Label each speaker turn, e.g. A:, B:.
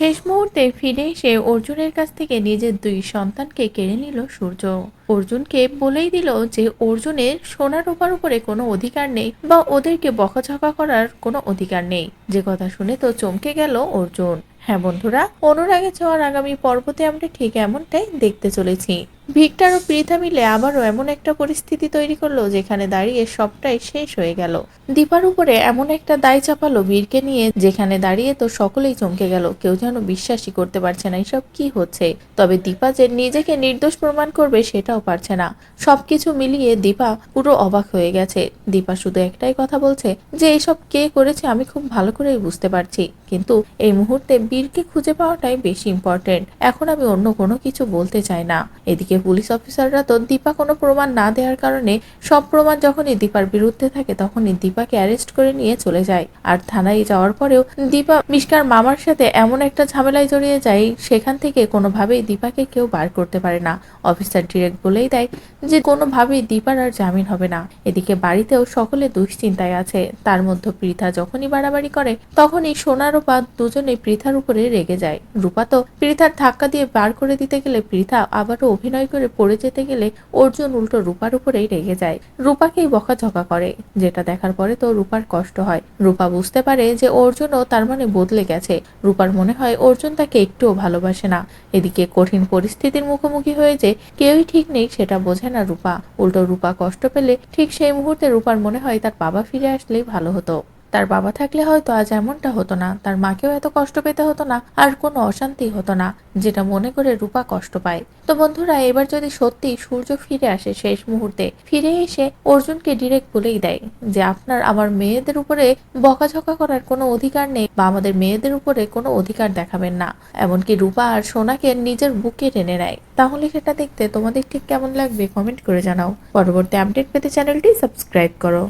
A: শেষ মুহূর্তে ফিরে এসে অর্জুনের কাছ থেকে নিজের দুই সন্তানকে কেড়ে নিল সূর্য। অর্জুনকে বলেই দিল যে অর্জুনের সোনার রূপার উপরে কোনো অধিকার নেই বা ওদেরকে বকাঝকা করার কোনো অধিকার নেই। যে কথা শুনে তো চমকে গেল অর্জুন। হ্যাঁ বন্ধুরা অনুরাগে ছোঁয়ার আগামী পর্বতে আমরা ঠিক এমনটাই দেখতে চলেছি। ভিক্টর ও পৃথা মিলে আবারও এমন একটা পরিস্থিতি তৈরি করল যেখানে দাঁড়িয়ে সবটাই শেষ হয়ে গেল। দীপার উপরে এমন একটা দায় চাপালো বীরকে নিয়ে, যেখানে দাঁড়িয়ে তো সকলেই চমকে গেল, কেউ যেন বিশ্বাসই করতে পারছে না এসব কি হচ্ছে। তবে দীপা যে নিজেকে নির্দোষ প্রমাণ করবে সেটাও পারছে না। সবকিছু মিলিয়ে দীপা পুরো অবাক হয়ে গেছে। দীপা শুধু একটাই কথা বলছে যে, এসব কে করেছে আমি খুব ভালো করেই বুঝতে পারছি। কিন্তু এই মুহূর্তে বীরকে খুঁজে পাওয়াটাই বেশি ইম্পর্টেন্ট এখন আমি অন্য কোনো কিছু বলতে চাই না। এদিকে পুলিশ অফিসাররা তো দীপা কোনো প্রমাণ না দেওয়ার কারণে সব প্রমাণ যখনই দীপার বিরুদ্ধে থাকে তখনই দীপাকে অ্যারেস্ট করে নিয়ে চলে যায়। আর থানায় যাওয়ার পরেও দীপা মিশকার মামার সাথে এমন একটা ঝামেলায় জড়িয়ে যায়, সেখান থেকে কোনোভাবেই দীপাকে কেউ বার করতে পারে না। অফিসার ডিরেক্ট বলেই দেয় যে কোনোভাবেই দীপার আর জামিন হবে না। এদিকে বাড়িতেও সকলে দুশ্চিন্তায় আছে। তার মধ্যে পৃথা যখনই বাড়াবাড়ি করে, তখনই সোনা, রূপা দুজনে পৃথার উপরে রেগে যায়। রূপা তো পৃথার ধাক্কা দিয়ে বার করে দিতে গেলে পৃথা আবারও অভিনয় করে পড়ে যেতে গেলে অর্জুন উল্টো রূপার উপরেই রেগে যায়। রূপাকেই বকাঝকা করে। যেটা দেখার পরে তো রূপার কষ্ট হয়। রূপা বুঝতে পারে যে অর্জুনও তার মানে বদলে গেছে। রূপার মনে হয় অর্জুন তাকে একটুও ভালোবাসে না। এদিকে কঠিন পরিস্থিতির মুখোমুখি হয়ে যে কেউই ঠিক নেই সেটা বোঝে না রূপা। উল্টো রূপা কষ্ট পেলে ঠিক সেই মুহূর্তে রূপার মনে হয় তার বাবা ফিরে আসলেই ভালো হতো। তার বাবা থাকলে হয়তো আজ এমনটা হতো না, তার মাকেও এত কষ্ট পেতে হতো না, আর কোনো অশান্তি হতো না, যেটা মনে করে রূপা কষ্ট পায়। তো বন্ধুরা, এবার যদি সত্যি সূর্য ফিরে আসে শেষ মুহূর্তে, ফিরে এসে অর্জুনকে ডিরেক্ট বলেই দেয় যে, আপনার আমার মেয়েদের উপরে বকাঝকা করার কোনো অধিকার নেই বা আমাদের মেয়েদের উপরে কোনো অধিকার দেখাবেন না। এমনকি রূপা আর সোনাকে নিজের বুকে টেনে নেয়। তাহলে সেটা দেখতে তোমাদের ঠিক কেমন লাগবে কমেন্ট করে জানাও। পরবর্তী আপডেট পেতে চ্যানেলটি সাবস্ক্রাইব করো।